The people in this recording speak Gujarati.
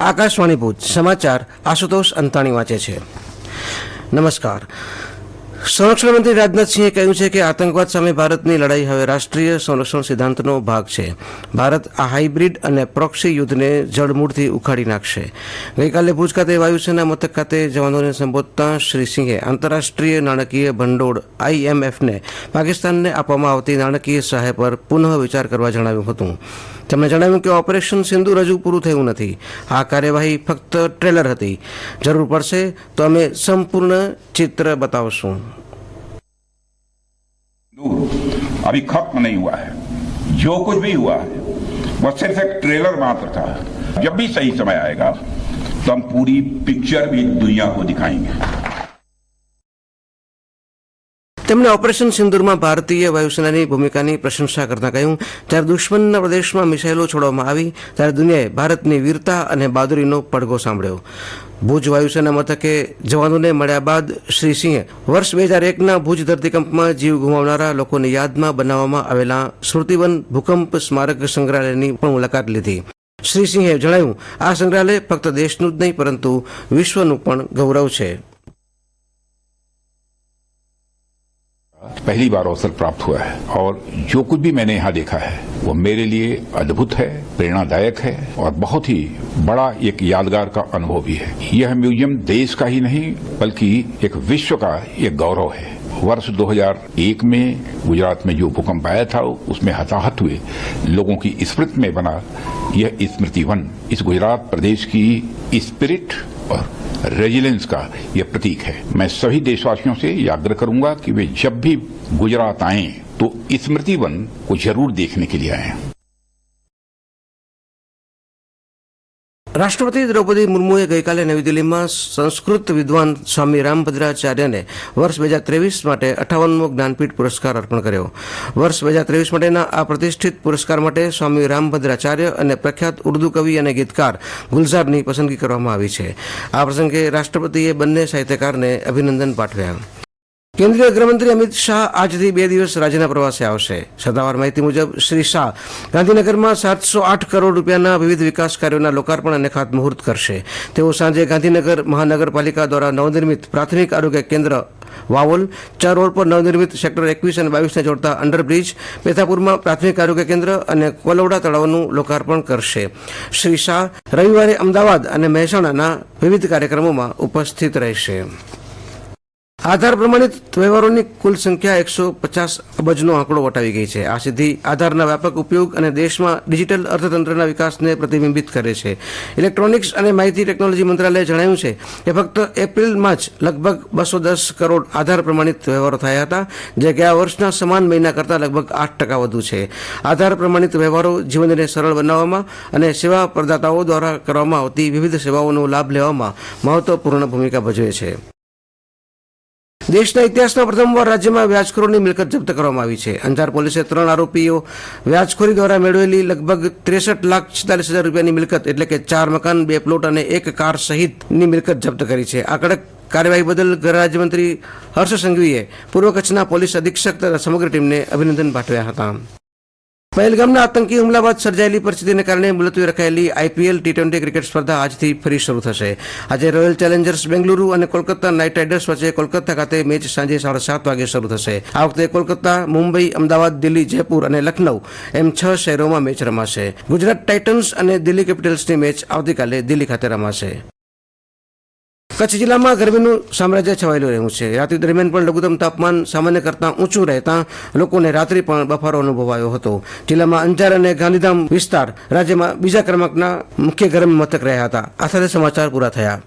આકાશવાણી ભુજ, સમાચાર આશુતોષ અંતાણી વાંચે છે. નમસ્કાર. સંરક્ષણ મંત્રી રાજનાથસિંહે કહ્યું છે કે આતંકવાદ સામે ભારતની લડાઈ હવે રાષ્ટ્રીય સંરક્ષણ સિદ્ધાંતનો ભાગ છે. ભારત આ હાઇબ્રિડ અને પ્રોક્સી યુદ્ધને જડમૂળથી ઉખાડી નાખશે. ગઈકાલે ભુજ ખાતે વાયુસેના મથક ખાતે જવાનોને સંબોધતા શ્રી સિંહે આંતરરાષ્ટ્રીય નાણાકીય ભંડોળ આઈએમએફને પાકિસ્તાનને આપવામાં આવતી નાણાકીય સહાય પર પુનઃ વિચાર કરવા જણાવ્યું હતું. તેમણે જણાવ્યું કે ઓપરેશન સિંધુ હજુ પૂરું થયું નથી આ કાર્યવાહી ફક્ત ટ્રેલર હતી જરૂર પડશે તો અમે સંપૂર્ણ ચિત્ર બતાવશું दूर अभी खत्म नहीं हुआ है जो कुछ भी हुआ है वह सिर्फ एक ट्रेलर मात्र था जब भी सही समय आएगा तो हम पूरी पिक्चर भी दुनिया को दिखाएंगे તેમણે ઓપરેશન સિંદુરમાં ભારતીય વાયુસેનાની ભૂમિકાની પ્રશંસા કરતા કહ્યું, જ્યારે દુશ્મનના પ્રદેશમાં મિસાઇલો છોડવામાં આવી, ત્યારે દુનિયાએ ભારતની વીરતા અને બહાદુરીનો પડઘો સાંભળ્યો. ભુજ વાયુસેના મથકે જવાનોને મળ્યા બાદ શ્રી સિંહે વર્ષ બે હજાર એકના ભુજ ધરતીકંપમાં જીવ ગુમાવનારા લોકોની યાદમાં બનાવવામાં આવેલા સ્મૃતિવન ભૂકંપ સ્મારક સંગ્રહાલયની પણ મુલાકાત લીધી. શ્રી સિંહે જણાવ્યું, આ સંગ્રહાલય ફક્ત દેશનું જ નહીં, પરંતુ વિશ્વનું પણ ગૌરવ છે. पहली बार अवसर प्राप्त हुआ है और जो कुछ भी मैंने यहाँ देखा है, वो मेरे लिए अद्भुत है, प्रेरणादायक है और बहुत ही बड़ा एक यादगार का अनुभव भी है। यह म्यूज़ियम देश का ही नहीं, बल्कि एक विश्व का एक गौरव है। वर्ष 2001 में गुजरात में जो भूकंप आया था, उसमें हताहत हुए लोगों की स्मृति में बना यह स्मृति वन इस गुजरात प्रदेश की स्पिरिट और रेजिलेंस का यह प्रतीक है मैं सभी देशवासियों से यह आग्रह करूंगा कि वे जब भी गुजरात आए तो स्मृति वन को जरूर देखने के लिए आए રાષ્ટ્રપતિ દ્રૌપદી મુર્મુએ ગઈકાલે નવી દિલ્હીમાં સંસ્કૃત વિદ્વાન સ્વામી રામભદ્રાચાર્યને વર્ષ બે હજાર ત્રેવીસ માટે અઠાવનમો જ્ઞાનપીઠ પુરસ્કાર અર્પણ કર્યો. વર્ષ બે હજાર ત્રેવીસ માટેના આ પ્રતિષ્ઠિત પુરસ્કાર માટે સ્વામી રામભદ્રાચાર્ય અને પ્રખ્યાત ઉર્દુ કવિ અને ગીતકાર ગુલઝારની પસંદગી કરવામાં આવી છે. આ પ્રસંગે રાષ્ટ્રપતિએ બંને સાહિત્યકારને અભિનંદન પાઠવ્યા. કેન્દ્રીય ગૃહમંત્રી અમિત શાહ આજથી બે દિવસ રાજ્યના પ્રવાસે આવશે. સત્તાવાર માહિતી મુજબ, શ્રી શાહ ગાંધીનગરમાં સાતસો આઠ કરોડ રૂપિયાના વિવિધ વિકાસ કાર્યોના લોકાર્પણ અને ખાતમુહૂર્ત કરશે. તેઓ સાંજે ગાંધીનગર મહાનગરપાલિકા દ્વારા નવનિર્મિત પ્રાથમિક આરોગ્ય કેન્દ્ર વાવોલ, ચાર રોડ પર નવનિર્મિત સેક્ટર એકવીસ અને બાવીસને જોડતા અંડરબ્રિજ, પેથાપુરમાં પ્રાથમિક આરોગ્ય કેન્દ્ર અને કોલવડા તળાવનું લોકાર્પણ કરશે. શ્રી શાહ રવિવારે અમદાવાદ અને મહેસાણાના વિવિધ કાર્યક્રમોમાં ઉપસ્થિત રહેશે. આધાર પ્રમાણિત વ્યવહારોની કુલ સંખ્યા એકસો પચાસ અબજનો આંકડો વટાવી ગઈ છે. આ સિદ્ધિ આધારના વ્યાપક ઉપયોગ અને દેશમાં ડિજિટલ અર્થતંત્રના વિકાસને પ્રતિબિંબિત કરે છે. ઇલેક્ટ્રોનિક્સ અને માહિતી ટેકનોલોજી મંત્રાલયે જણાવ્યું છે કે ફક્ત એપ્રિલમાં જ લગભગ બસો દસ કરોડ આધાર પ્રમાણિત વ્યવહારો થયા હતા, જે ગયા વર્ષના સમાન મહિના કરતાં લગભગ આઠ ટકા વધુ છે. આધાર પ્રમાણિત વ્યવહારો જીવનને સરળ બનાવવામાં અને સેવા પ્રદાતાઓ દ્વારા કરવામાં આવતી વિવિધ સેવાઓનો લાભ લેવામાં મહત્વપૂર્ણ ભૂમિકા ભજવે છે. દેશના ઇતિહાસમાં પ્રથમવાર રાજ્યમાં વ્યાજખોરોની મિલકત જપ્ત કરવામાં આવી છે. અંજાર પોલીસે ત્રણ આરોપીઓ વ્યાજખોરી દ્વારા મેળવેલી લગભગ ત્રેસઠ લાખ છેતાલીસ હજાર રૂપિયાની મિલકત એટલે કે ચાર મકાન, બે પ્લોટ અને એક કાર સહિતની મિલકત જપ્ત કરી છે. આ કડક કાર્યવાહી બદલ ગૃહ હર્ષ સંઘવીએ પૂર્વ કચ્છના પોલીસ અધિક્ષક તથા સમગ્ર ટીમને અભિનંદન પાઠવ્યા હતા. પહેલગામના આતંકી હુમલા બાદ સર્જાયેલી પરિસ્થિતિને કારણે મુલતવી રખાયેલી આઈપીએલ, ટી ટ્વેન્ટી ક્રિકેટ સ્પર્ધા આજથી ફરી શરૂ થશે. આજે રોયલ ચેલેન્જર્સ બેંગલુરુ અને કોલકાતા નાઇટ રાઇડર્સ વચ્ચે કોલકાતા ખાતે મેચ સાંજે સાડા સાત વાગે શરૂ થશે. આ વખતે કોલકાતા, મુંબઈ, અમદાવાદ, દિલ્હી, જયપુર અને લખનઉ એમ છ શહેરોમાં મેચ રમાશે. ગુજરાત ટાઇટન્સ અને દિલ્હી કેપિટલ્સની મેચ આવતીકાલે દિલ્હી ખાતે રમાશે. કચ્છ જિલ્લામાં ગરમીનું સામ્રાજ્ય છવાયેલું રહ્યું છે. રાત્રિ દરમિયાન પણ લઘુત્તમ તાપમાન સામાન્ય કરતાં ઊંચું રહેતા લોકોને રાત્રિ પણ બફારો અનુભવાયો હતો. જિલ્લામાં અંજાર અને ગાંધીધામ વિસ્તાર રાજ્યમાં બીજા ક્રમાંકના મુખ્ય ગરમ મથક રહ્યા હતા. આ સાથે સમાચાર પૂરા થયા.